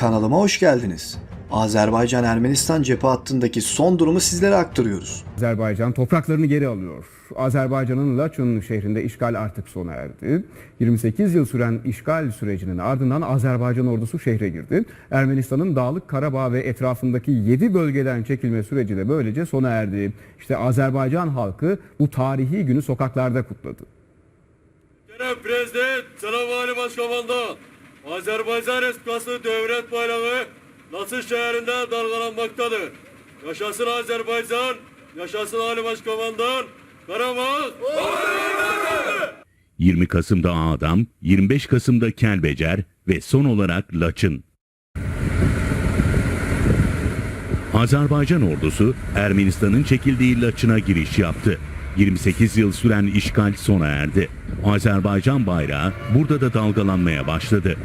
Kanalıma hoş geldiniz. Azerbaycan-Ermenistan cephe hattındaki son durumu sizlere aktarıyoruz. Azerbaycan topraklarını geri alıyor. Azerbaycan'ın Laçın şehrinde işgal artık sona erdi. 28 yıl süren işgal sürecinin ardından Azerbaycan ordusu şehre girdi. Ermenistan'ın Dağlık Karabağ ve etrafındaki 7 bölgeden çekilme süreci de böylece sona erdi. İşte Azerbaycan halkı bu tarihi günü sokaklarda kutladı. Muhterem Prezident, Selam Ali Başkomandan, Azerbaycan Respublikası Devlet Bayrağı Nasır şehrinde dalgalanmaktadır. Yaşasın Azerbaycan, yaşasın Ali Başkomandan, Karabağ. 20 Kasım'da Ağdam, 25 Kasım'da Kelbecer ve son olarak Laçın. Azerbaycan ordusu Ermenistan'ın çekildiği Laçın'a giriş yaptı. 28 yıl süren işgal sona erdi. Azerbaycan bayrağı burada da dalgalanmaya başladı.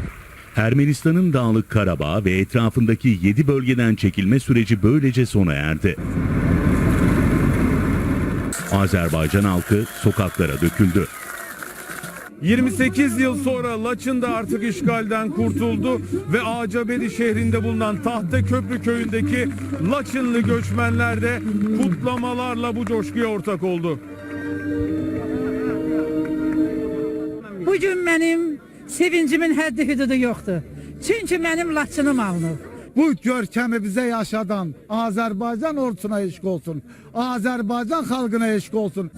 Ermenistan'ın Dağlık Karabağ ve etrafındaki 7 bölgeden çekilme süreci böylece sona erdi. Azerbaycan halkı sokaklara döküldü. 28 yıl sonra Laçın'da artık işgalden kurtuldu ve Acabedi şehrinde bulunan Tahtaköprü köyündeki Laçınlı göçmenler de kutlamalarla bu coşkuya ortak oldu. Bugün mənim sevincimin həddi hüdudu yoxdur. Çünki mənim laçınım alınıb. Bu görkəmi bizə yaşadan Azərbaycan ordusuna eşq olsun. Azərbaycan xalqına eşq olsun.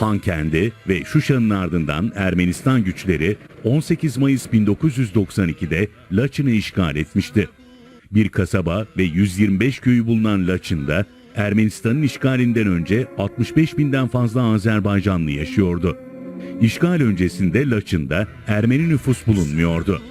Hankendi ve Şuşa'nın ardından Ermenistan güçleri 18 Mayıs 1992'de Laçın'ı işgal etmişti. Bir kasaba ve 125 köyü bulunan Laçın'da Ermenistan'ın işgalinden önce 65 binden fazla Azerbaycanlı yaşıyordu. İşgal öncesinde Laçın'da Ermeni nüfus bulunmuyordu.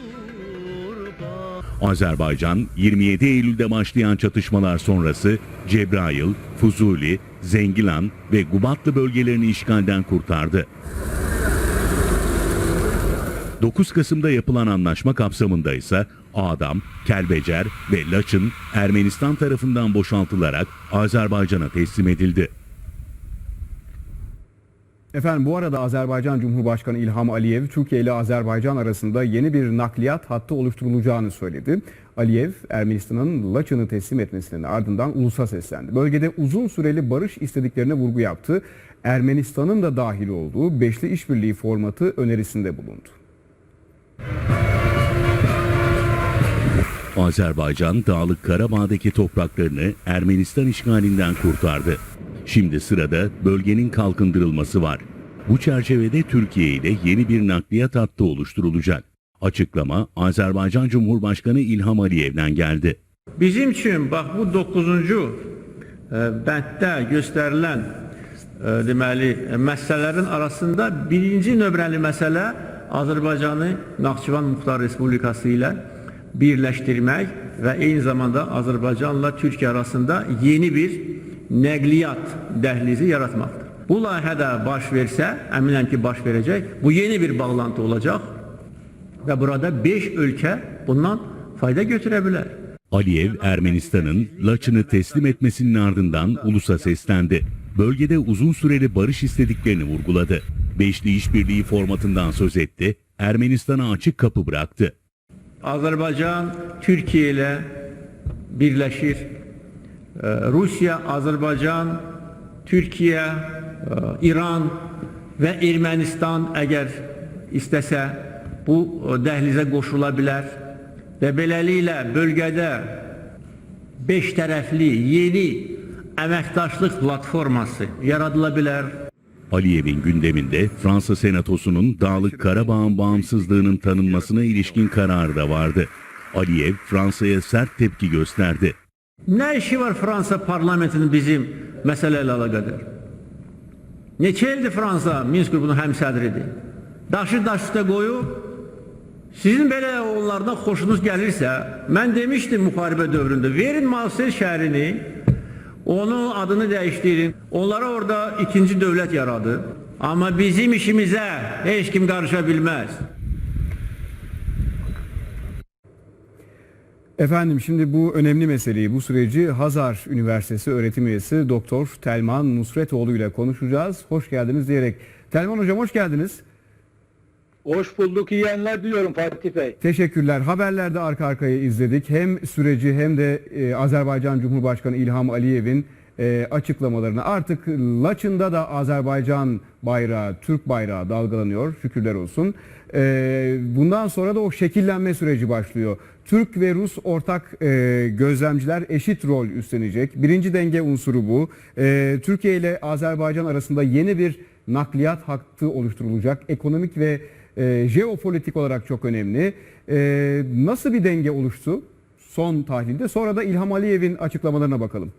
Azerbaycan 27 Eylül'de başlayan çatışmalar sonrası Cebrail, Fuzuli, Zengilan ve Gubatlı bölgelerini işgalden kurtardı. 9 Kasım'da yapılan anlaşma kapsamında ise Adam, Kelbecer ve Laçın Ermenistan tarafından boşaltılarak Azerbaycan'a teslim edildi. Efendim bu arada Azerbaycan Cumhurbaşkanı İlham Aliyev Türkiye ile Azerbaycan arasında yeni bir nakliyat hattı oluşturulacağını söyledi. Aliyev Ermenistan'ın Laçın'ı teslim etmesinin ardından ulusa seslendi. Bölgede uzun süreli barış istediklerine vurgu yaptı. Ermenistan'ın da dahil olduğu beşli işbirliği formatı önerisinde bulundu. Azerbaycan Dağlık Karabağ'daki topraklarını Ermenistan işgalinden kurtardı. Şimdi sırada bölgenin kalkındırılması var. Bu çerçevede Türkiye ile yeni bir nakliyat hattı oluşturulacak. Açıklama Azerbaycan Cumhurbaşkanı İlham Aliyev'den geldi. Bizim üçün bax bu 9-cu e, bənddə göstərilən e, deməli e, məsələlərin arasında birinci nömrəli məsələ Azərbaycanı Naxçıvan Muxtar Respublikası ilə birləşdirmək və eyni zamanda Azərbaycanla Türkiyə arasında yeni bir nəqliyyat dəhlizi yaratmaqdır. Bu layihə də baş versə, əminəm ki, baş verəcək. Bu yeni bir bağlantı olacaq və burada 5 ölkə bundan fayda götürə bilər. Aliyev, Ermenistan'ın Laçın'ı teslim etmesinin ardından ulusa seslendi. Bölgede uzun süreli barış istediklerini vurguladı. Beşli işbirliği formatından söz etti, Ermenistan'a açık kapı bıraktı. Azərbaycan Türkiyə ilə birləşir. Ee, Rusiya, Azərbaycan, Türkiyə, e, İran və Ermənistan əgər istəsə bu e, dəhlizə qoşula bilər və beləliklə bölgədə beş tərəfli yeni əməkdaşlıq platforması yaradıla bilər. Aliyev'in gündeminde Fransa Senatosu'nun Dağlık Karabağ'ın bağımsızlığının tanınmasına ilişkin kararı da vardı. Aliyev Fransa'ya sert tepki gösterdi. Nə işi var Fransa parlamentinin bizim məsələ ilə əlaqədar? Neçə ildir Fransa Minsk qrupunun həmsədridir. Daşı daş üstə qoyub, sizin belə onlardan xoşunuz gəlirsə, mən demişdim müharibə dövründə, verin Marseille şəhərini, onun adını dəyişdirin, onlara orada ikinci dövlət yaradı. Amma bizim işimizə heç kim qarışa bilməz. Efendim şimdi bu önemli meseleyi, bu süreci Hazar Üniversitesi öğretim üyesi Doktor Telman Nusretoğlu ile konuşacağız. Hoş geldiniz diyerek. Telman Hocam hoş geldiniz. Hoş bulduk, iyi yayınlar diliyorum Fatih Bey. Teşekkürler. Haberlerde arka arkaya izledik. Hem süreci hem de e, Azerbaycan Cumhurbaşkanı İlham Aliyev'in e, açıklamalarını. Artık Laçın'da da Azerbaycan bayrağı, Türk bayrağı dalgalanıyor. Şükürler olsun. E, bundan sonra da o şekillenme süreci başlıyor. Türk ve Rus ortak e, gözlemciler eşit rol üstlenecek. Birinci denge unsuru bu. E, Türkiye ile Azerbaycan arasında yeni bir nakliyat hattı oluşturulacak. Ekonomik ve e, jeopolitik olarak çok önemli. E, nasıl bir denge oluştu son tahlilde? Sonra da İlham Aliyev'in açıklamalarına bakalım.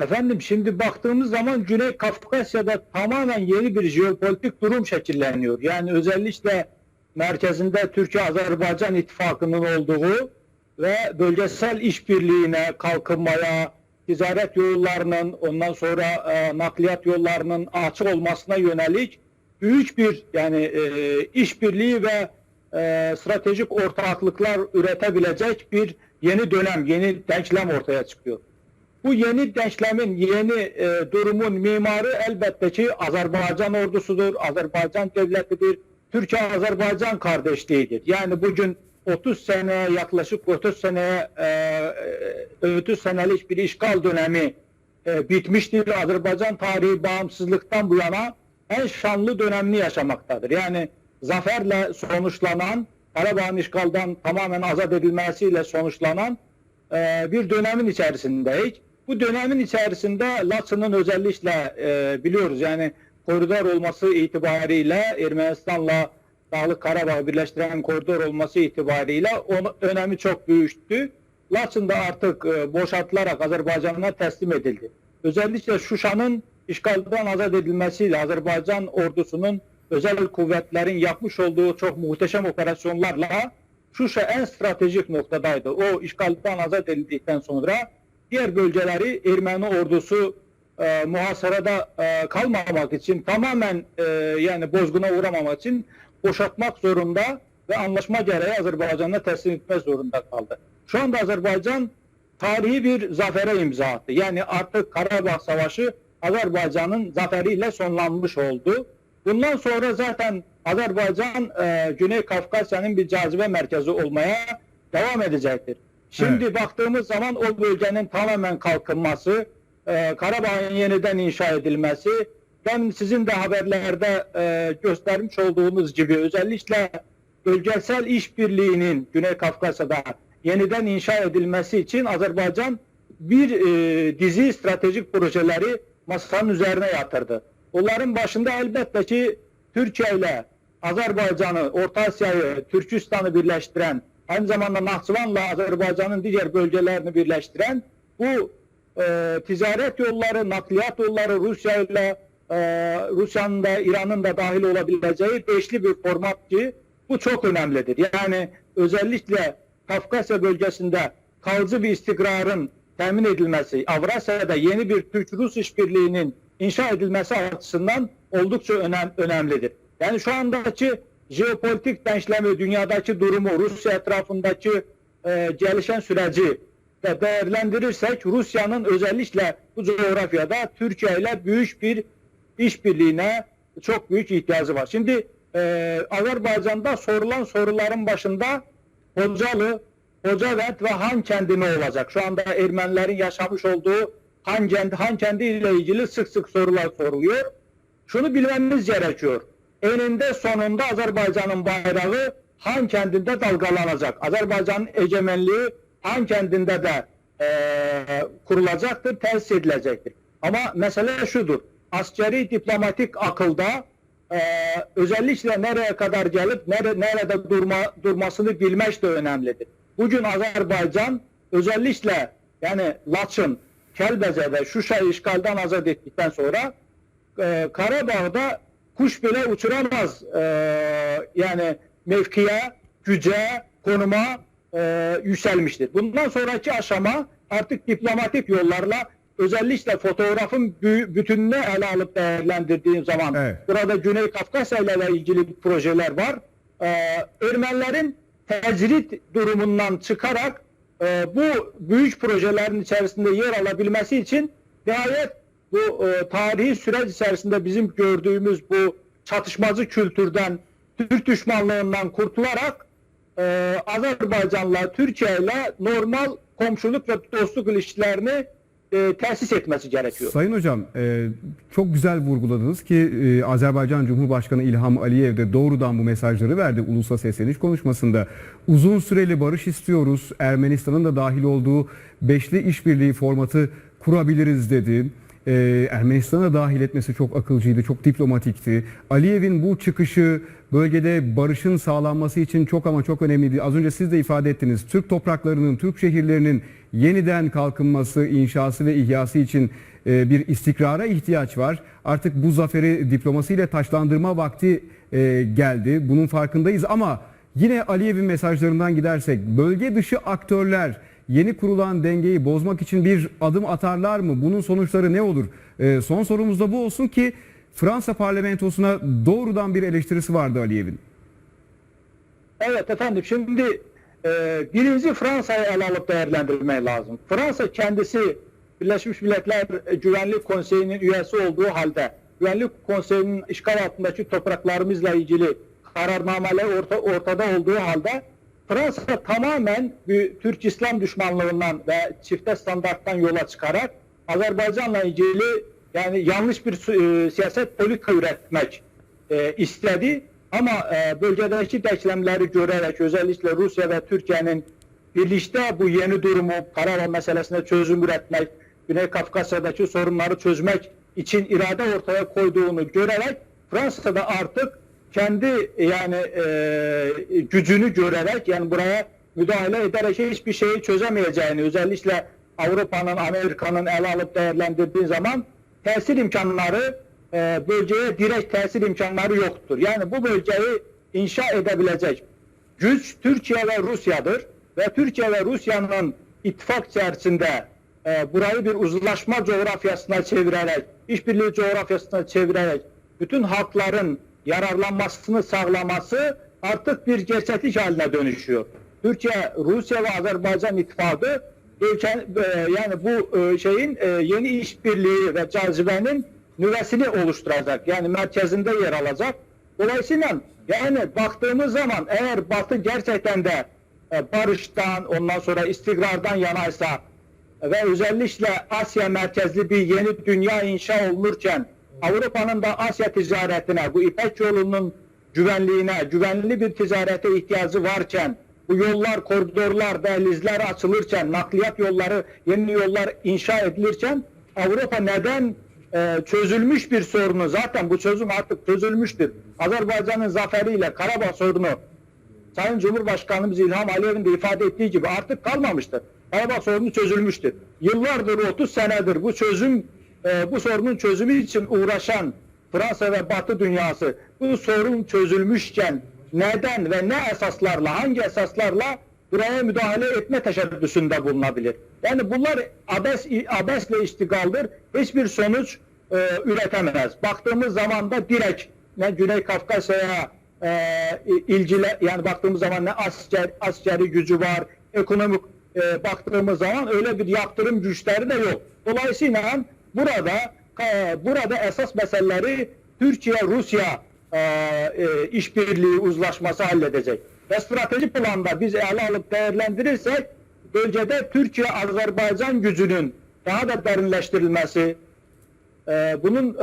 Efendim şimdi baktığımız zaman Güney Kafkasya'da tamamen yeni bir jeopolitik durum şekilleniyor. Yani özellikle merkezinde Türkiye-Azerbaycan ittifakının olduğu ve bölgesel işbirliğine, kalkınmaya, ticaret yollarının, ondan sonra e, nakliyat yollarının açık olmasına yönelik büyük bir yani e, işbirliği ve e, stratejik ortaklıklar üretebilecek bir yeni dönem, yeni denklem ortaya çıkıyor. Bu yeni denklemin, yeni e, durumun mimarı elbette ki Azerbaycan ordusudur, Azerbaycan devletidir, Türkiye-Azerbaycan kardeşliğidir. Yani bugün 30 seneye yaklaşık 30 seneye e, 30 senelik bir işgal dönemi e, bitmiştir. Azerbaycan tarihi bağımsızlıktan bu yana en şanlı dönemini yaşamaktadır. Yani zaferle sonuçlanan, Karabağ'ın işgaldan tamamen azat edilmesiyle sonuçlanan e, bir dönemin içerisindeyiz. Bu dönemin içerisinde Laçın'ın özellikle e, biliyoruz yani koridor olması itibariyle Ermenistan'la Dağlık Karabağ'ı birleştiren koridor olması itibariyle onun önemi çok büyüktü. Laçın da artık e, boşaltılarak Azerbaycan'a teslim edildi. Özellikle Şuşa'nın işgalden azat edilmesiyle Azerbaycan ordusunun özel kuvvetlerin yapmış olduğu çok muhteşem operasyonlarla Şuşa en stratejik noktadaydı. O işgalden azat edildikten sonra diğer bölgeleri Ermeni ordusu e, muhasarada e, kalmamak için tamamen e, yani bozguna uğramamak için boşaltmak zorunda ve anlaşma gereği Azerbaycan'a teslim etme zorunda kaldı. Şu anda Azerbaycan tarihi bir zafere imza attı. Yani artık Karabağ Savaşı Azerbaycan'ın zaferiyle sonlanmış oldu. Bundan sonra zaten Azerbaycan e, Güney Kafkasya'nın bir cazibe merkezi olmaya devam edecektir. Şimdi baktığımız zaman o bölgenin tamamen kalkınması, e, Karabağ'ın yeniden inşa edilmesi, ben sizin de haberlerde e, göstermiş olduğunuz gibi özellikle bölgesel işbirliğinin Güney Kafkasya'da yeniden inşa edilmesi için Azerbaycan bir e, dizi stratejik projeleri masanın üzerine yatırdı. Onların başında elbette ki Türkiye ile Azerbaycan'ı, Orta Asya'yı, Türkistan'ı birleştiren, aynı zamanda Nahçıvan'la Azerbaycan'ın diğer bölgelerini birleştiren bu e, ticaret yolları, nakliyat yolları Rusya ile e, Rusya'nın da İran'ın da dahil olabileceği beşli bir format ki bu çok önemlidir. Yani özellikle Kafkasya bölgesinde kalıcı bir istikrarın temin edilmesi, Avrasya'da yeni bir Türk-Rus işbirliğinin inşa edilmesi açısından oldukça önem, önemlidir. Yani şu andaki jeopolitik denklemi, dünyadaki durumu, Rusya etrafındaki e, gelişen süreci de değerlendirirsek Rusya'nın özellikle bu coğrafyada Türkiye ile büyük bir işbirliğine çok büyük ihtiyacı var. Şimdi e, Azerbaycan'da sorulan soruların başında Hocalı, Hocavent ve Han kendi ne olacak? Şu anda Ermenilerin yaşamış olduğu Han kendi, Han kendi ile ilgili sık sık sorular soruluyor. Şunu bilmemiz gerekiyor. Eninde sonunda Azerbaycan'ın bayrağı Han kendinde dalgalanacak. Azerbaycan'ın egemenliği Han kendinde de e, kurulacaktır, tesis edilecektir. Ama mesele şudur. Askeri diplomatik akılda e, özellikle nereye kadar gelip nere, nerede durma, durmasını bilmek de önemlidir. Bugün Azerbaycan özellikle yani Laçın, Kelbeze'de Şuşa'yı işgalden azat ettikten sonra e, Karabağ'da kuş bile uçuramaz e, yani mevkiye, güce, konuma e, yükselmiştir. Bundan sonraki aşama artık diplomatik yollarla özellikle fotoğrafın bü- bütününü ele alıp değerlendirdiğim zaman Evet. burada Güney Kafkasya ile ilgili projeler var. E, Ermenilerin tecrit durumundan çıkarak e, bu büyük projelerin içerisinde yer alabilmesi için nihayet bu e, tarihi süreç içerisinde bizim gördüğümüz bu çatışmacı kültürden, Türk düşmanlığından kurtularak e, Azerbaycan'la, Türkiye ile normal komşuluk ve dostluk ilişkilerini e, tesis etmesi gerekiyor. Sayın Hocam e, çok güzel vurguladınız ki e, Azerbaycan Cumhurbaşkanı İlham Aliyev de doğrudan bu mesajları verdi ulusa sesleniş konuşmasında. Uzun süreli barış istiyoruz. Ermenistan'ın da dahil olduğu beşli işbirliği formatı kurabiliriz dedi. E, Ermenistan'a dahil etmesi çok akılcıydı, çok diplomatikti. Aliyev'in bu çıkışı bölgede barışın sağlanması için çok ama çok önemliydi. Az önce siz de ifade ettiniz. Türk topraklarının, Türk şehirlerinin yeniden kalkınması, inşası ve ihyası için e, bir istikrara ihtiyaç var. Artık bu zaferi diplomasiyle taşlandırma vakti e, geldi. Bunun farkındayız ama yine Aliyev'in mesajlarından gidersek bölge dışı aktörler yeni kurulan dengeyi bozmak için bir adım atarlar mı? Bunun sonuçları ne olur? E, son sorumuz da bu olsun ki Fransa parlamentosuna doğrudan bir eleştirisi vardı Aliyev'in. Evet efendim şimdi e, birinci Fransa'yı ele alıp değerlendirmek lazım. Fransa kendisi Birleşmiş Milletler Güvenlik Konseyi'nin üyesi olduğu halde Güvenlik Konseyi'nin işgal altındaki topraklarımızla ilgili kararnameler orta, ortada olduğu halde Fransa tamamen bir Türk İslam düşmanlığından ve çifte standarttan yola çıkarak Azerbaycan'la ilgili yani yanlış bir e, siyaset politika üretmek e, istedi. Ama e, bölgedeki denklemleri görerek özellikle Rusya ve Türkiye'nin birlikte bu yeni durumu Karabağ meselesine çözüm üretmek, Güney Kafkasya'daki sorunları çözmek için irade ortaya koyduğunu görerek Fransa'da artık kendi yani e, gücünü görerek yani buraya müdahale ederek hiçbir şeyi çözemeyeceğini özellikle Avrupa'nın, Amerika'nın ele alıp değerlendirdiği zaman tesir imkanları e, bölgeye direkt tesir imkanları yoktur. Yani bu bölgeyi inşa edebilecek güç Türkiye ve Rusya'dır ve Türkiye ve Rusya'nın ittifak içerisinde e, burayı bir uzlaşma coğrafyasına çevirerek, işbirliği coğrafyasına çevirerek bütün halkların yararlanmasını sağlaması artık bir gerçeklik haline dönüşüyor. Türkiye, Rusya ve Azerbaycan ittifakı ülke, e, yani bu e, şeyin e, yeni işbirliği ve cazibenin nüvesini oluşturacak. Yani merkezinde yer alacak. Dolayısıyla yani baktığımız zaman eğer Batı gerçekten de e, barıştan ondan sonra istikrardan yanaysa ve özellikle Asya merkezli bir yeni dünya inşa olunurken Avrupa'nın da Asya ticaretine, bu İpek yolunun güvenliğine, güvenli bir ticarete ihtiyacı varken, bu yollar, koridorlar, dehlizler açılırken, nakliyat yolları, yeni yollar inşa edilirken Avrupa neden e, çözülmüş bir sorunu, zaten bu çözüm artık çözülmüştür. Azerbaycan'ın zaferiyle Karabağ sorunu Sayın Cumhurbaşkanımız İlham Aliyev'in de ifade ettiği gibi artık kalmamıştır. Karabağ sorunu çözülmüştür. Yıllardır 30 senedir bu çözüm e, bu sorunun çözümü için uğraşan Fransa ve Batı dünyası bu sorun çözülmüşken neden ve ne esaslarla hangi esaslarla buraya müdahale etme teşebbüsünde bulunabilir? Yani bunlar abes, abesle iştigaldir. Hiçbir sonuç e, üretemez. Baktığımız zaman da direkt ne Güney Kafkasya'ya e, ilgili yani baktığımız zaman ne asker askeri gücü var, ekonomik e, baktığımız zaman öyle bir yaptırım güçleri de yok. Dolayısıyla burada e, burada esas meseleleri Türkiye Rusya e, e, işbirliği uzlaşması halledecek. Ve strateji planda biz ele alıp değerlendirirsek bölgede Türkiye Azerbaycan gücünün daha da derinleştirilmesi, bunun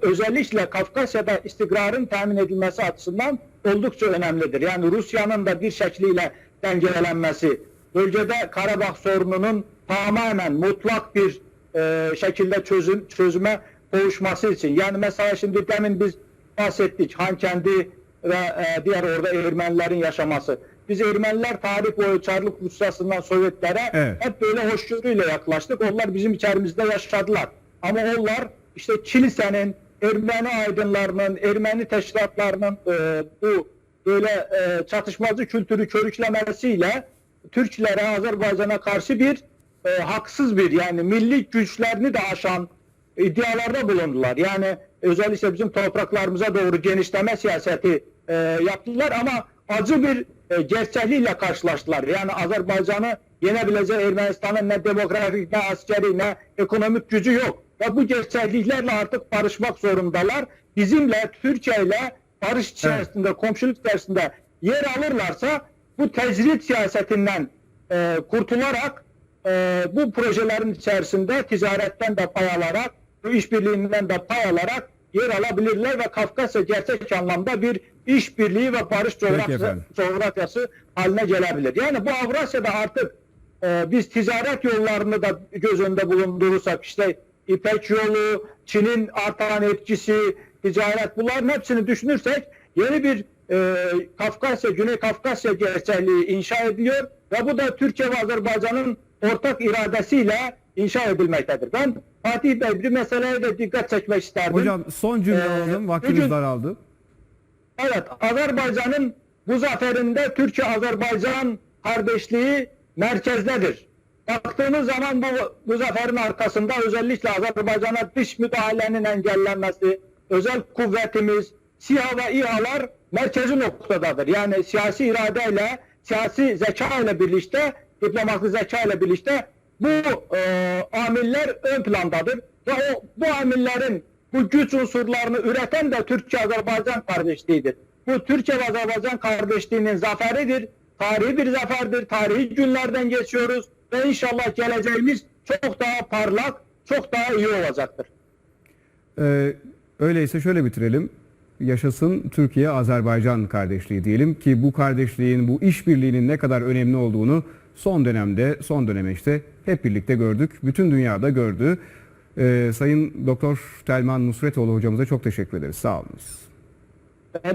özellikle Kafkasya'da istikrarın temin edilmesi açısından oldukça önemlidir. Yani Rusya'nın da bir şekliyle dengelenmesi, bölgede Karabağ sorununun tamamen mutlak bir e, şekilde çözüm çözüme kavuşması için. Yani mesela şimdi demin biz bahsettik Hankendi ve e, diğer orada Ermenilerin yaşaması. Biz Ermeniler tarih boyu Çarlık Rusyası'ndan Sovyetlere Evet. hep böyle hoşgörüyle yaklaştık. Onlar bizim içerimizde yaşadılar. Ama onlar işte kilisenin, Ermeni aydınlarının, Ermeni teşkilatlarının e, bu böyle e, çatışmacı kültürü körüklemesiyle Türklere, Azerbaycan'a karşı bir e, haksız bir yani milli güçlerini de aşan iddialarda bulundular. Yani özellikle bizim topraklarımıza doğru genişleme siyaseti e, yaptılar ama acı bir e, gerçekliğiyle karşılaştılar. Yani Azerbaycan'ı yenebilecek Ermenistan'ın ne demografik ne askeri ne ekonomik gücü yok. Ve bu gerçekliklerle artık barışmak zorundalar. bizimle Türkiye ile barış içerisinde, komşuluk içerisinde yer alırlarsa bu tecrit siyasetinden e, kurtularak e, bu projelerin içerisinde ticaretten de pay alarak, işbirliğinden de pay alarak yer alabilirler ve Kafkasya gerçek anlamda bir işbirliği ve barış coğrafyası, coğrafyası haline gelebilir. Yani bu Avrasya'da artık e, biz ticaret yollarını da göz önünde bulundurursak işte İpek yolu, Çin'in artan etkisi, ticaret bunların hepsini düşünürsek yeni bir e, Kafkasya, Güney Kafkasya gerçeği inşa ediliyor ve bu da Türkiye ve Azerbaycan'ın ortak iradesiyle inşa edilmektedir. Ben Fatih Bey bir meseleye de dikkat çekmek isterdim. Hocam son cümle Ee, alalım. Vaktimiz bugün- daraldı. Evet, Azerbaycan'ın bu zaferinde Türkiye-Azerbaycan kardeşliği merkezdedir. Baktığımız zaman bu, bu zaferin arkasında özellikle Azerbaycan'a dış müdahalenin engellenmesi, özel kuvvetimiz, SİHA ve İHA'lar merkezi noktadadır. Yani siyasi iradeyle, siyasi zeka ile birlikte, diplomatik zeka ile birlikte bu e, amiller ön plandadır. Ve o, bu amillerin bu güç unsurlarını üreten de Türkiye-Azerbaycan kardeşliğidir. Bu Türkiye ve Azerbaycan kardeşliğinin zaferidir. Tarihi bir zaferdir. Tarihi günlerden geçiyoruz. Ve inşallah geleceğimiz çok daha parlak, çok daha iyi olacaktır. Ee, öyleyse şöyle bitirelim. Yaşasın Türkiye-Azerbaycan kardeşliği diyelim ki bu kardeşliğin, bu işbirliğinin ne kadar önemli olduğunu son dönemde, son dönemeçte hep birlikte gördük. Bütün dünyada gördü. Ee, Sayın Doktor Telman Nusretoğlu hocamıza çok teşekkür ederiz. Sağ olunuz. Ben